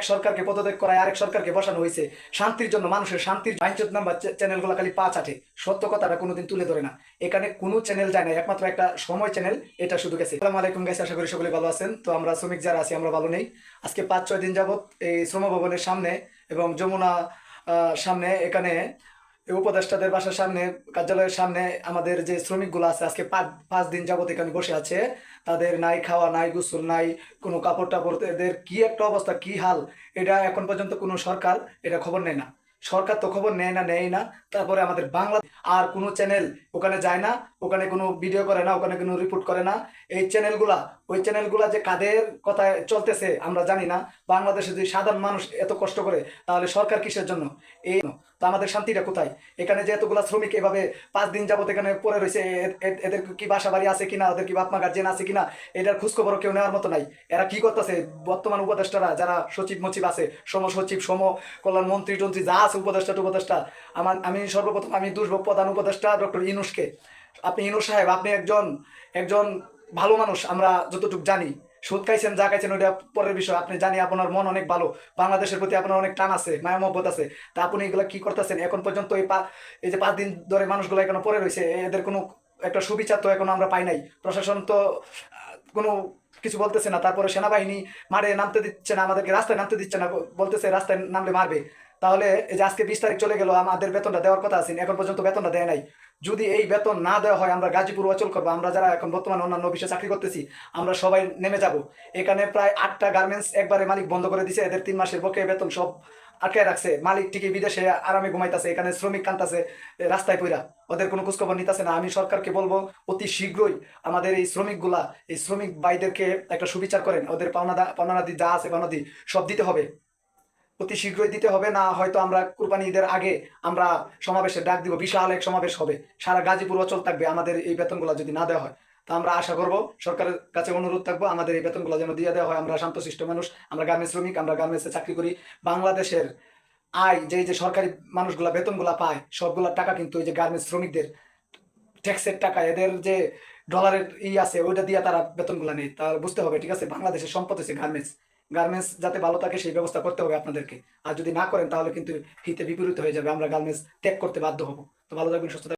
এক সরকারকে পদত্যাগ করায় আরেক সরকারকে বসানো হয়েছে। শান্তির জন্য মানুষের শান্তির বাইঞ্চত নাম্বার চ্যানেলগুলো খালি পা চাটে সত্য কথাটা কোনোদিন তুলে ধরে না। এখানে কোনো চ্যানেল যায় না, একমাত্র একটা সময় চ্যানেল এটা শুধু গেছে। আসসালামু আলাইকুম গাইস আশা করি সকলে ভালো আছেন। তো আমরা শ্রমিক যারা আছি, আমরা ভালো নেই। আজকে পাঁচ ছয় দিন যাবত এই শ্রম ভবনের সামনে এবং যমুনা সামনে এখানে উপদেষ্টাদের বাসার সামনে, কার্যালয়ের সামনে আমাদের যে শ্রমিকগুলো আছে, আজকে পাঁচ দিন যাবত এখানে বসে আছে। তাদের নাই খাওয়া, নাই গোসল, নাই কোনো কাপড় টাপড় এদের কি একটা অবস্থা, কি হাল? এটা এখন পর্যন্ত কোনো সরকার এটা খবর নেয় না। সরকার তো খবর নেয় না নেয় না। তারপরে আমাদের বাংলা আর কোনো চ্যানেল ওখানে যায় না, ওখানে কোনো ভিডিও করে না, ওখানে কোনো রিপোর্ট করে না। এই চ্যানেলগুলা ওই চ্যানেলগুলা যে কাদের কথায় চলতেছে আমরা জানি না। বাংলাদেশে যদি সাধারণ মানুষ এত কষ্ট করে, তাহলে সরকার কিসের জন্য? এই তো আমাদের শান্তিটা কোথায়? এখানে যে এতগুলা শ্রমিক এভাবে পাঁচ দিন যাবত এখানে পড়ে রয়েছে এদের কি বাসা বাড়ি আছে কিনা, ওদের কি বাপমা গার্জেন আছে কিনা, এটার খোঁজখবরও কেউ নেওয়ার মতো নাই। এরা কি করতেছে? বর্তমান উপদেষ্টারা, যারা সচিব মচিব আছে সম সচিব সম কল্যাণ মন্ত্রী টন্ত্রী যা আছে উপদেষ্টা উপদেষ্টা। আমার, আমি সর্বপ্রথম আমি দুর্ভোগ প্রধান উপদেষ্টা ডক্টর ইনুসকে। আপনি ইনুস সাহেব, আপনি একজন একজন ভালো মানুষ, আমরা যতটুকু জানি। সুদ খাইছেন, যা খাইছেন, ওইটা পরের বিষয়। আপনি জানি আপনার মন অনেক ভালো। বাংলাদেশের প্রতি আপনার অনেক টান আছে মায়া মহব্বত আছে। তা আপনি এগুলো কি করতেছেন? এখন পর্যন্ত এই পা, এই যে পাঁচ দিন ধরে মানুষগুলো এখনও পড়ে রয়েছে এদের কোনো একটা সুবিচার তো এখনও আমরা পাই নাই। প্রশাসন তো কোনো কিছু বলতেছে না। তারপরে সেনাবাহিনী মারে, নামতে দিচ্ছে না, আমাদেরকে রাস্তায় নামতে দিচ্ছে না, বলতেছে রাস্তায় নামলে মারবে। তাহলে এই যে আজকে বিশ তারিখ চলে গেল, আমাদের বেতনটা দেওয়ার কথা আছে, এখন পর্যন্ত বেতনটা দেয় নাই। যদি এই বেতন না দেওয়া হয়, আমরা গাজীপুর অচল করব। আমরা যারা এখন বর্তমানে অন্যান্য অফিসে চাকরি করতেছি, আমরা সবাই নেমে যাব। এখানে প্রায় আটটা গার্মেন্টস একবারে মালিক বন্ধ করে দিছে, এদের তিন মাসের বকে বেতন সব আটকায় রাখছে। মালিক ঠিকই বিদেশে আরামে ঘুমাইতেছে, এখানে শ্রমিক কান্তাছে রাস্তায় পইরা। ওদের কোনো খোঁজখবর নিতেছে না। আমি সরকারকে বলব, অতি শীঘ্রই আমাদের এই শ্রমিকগুলা, এই শ্রমিক ভাইদেরকে একটা সুবিচার করেন। ওদের পাওনা পাওনাদি যা আছে পাওনাদি সব দিতে হবে। অতি শীঘ্রই দিতে হবে, না হয়তো আমরা কুরবানি ঈদের আগে আমরা সমাবেশের ডাক দিব, বিশাল এক সমাবেশ হবে। সারা গাজীপুর অচল থাকবে আমাদের এই বেতনগুলো যদি না দেওয়া হয়। তা আমরা আশা করব, সরকারের কাছে অনুরোধ থাকব, আমাদের এই বেতনগুলো যেন দিয়ে দেওয়া হয়। আমরা শান্তশিষ্ট মানুষ, আমরা গার্মেন্টস শ্রমিক, আমরা গার্মেন্টসে চাকরি করি। বাংলাদেশের আয় যে যে সরকারি মানুষগুলা বেতনগুলা পায়, সবগুলা টাকা কিন্তু এই যে গার্মেন্টস শ্রমিকদের ট্যাক্সের টাকা, এদের যে ডলারের ই আছে, ওইটা দিয়ে তারা বেতনগুলা নেই তা বুঝতে হবে, ঠিক আছে? বাংলাদেশের সম্পদ হচ্ছে গার্মেন্টস। গার্মেন্টস যাতে ভালো থাকে সেই ব্যবস্থা করতে হবে আপনাদেরকে। আর যদি না করেন তাহলে কিন্তু হিতে বিপরীত হয়ে যাবে। আমরা গার্মেন্টস ত্যাগ করতে বাধ্য হব। তো ভালো থাকবেন, সুস্থ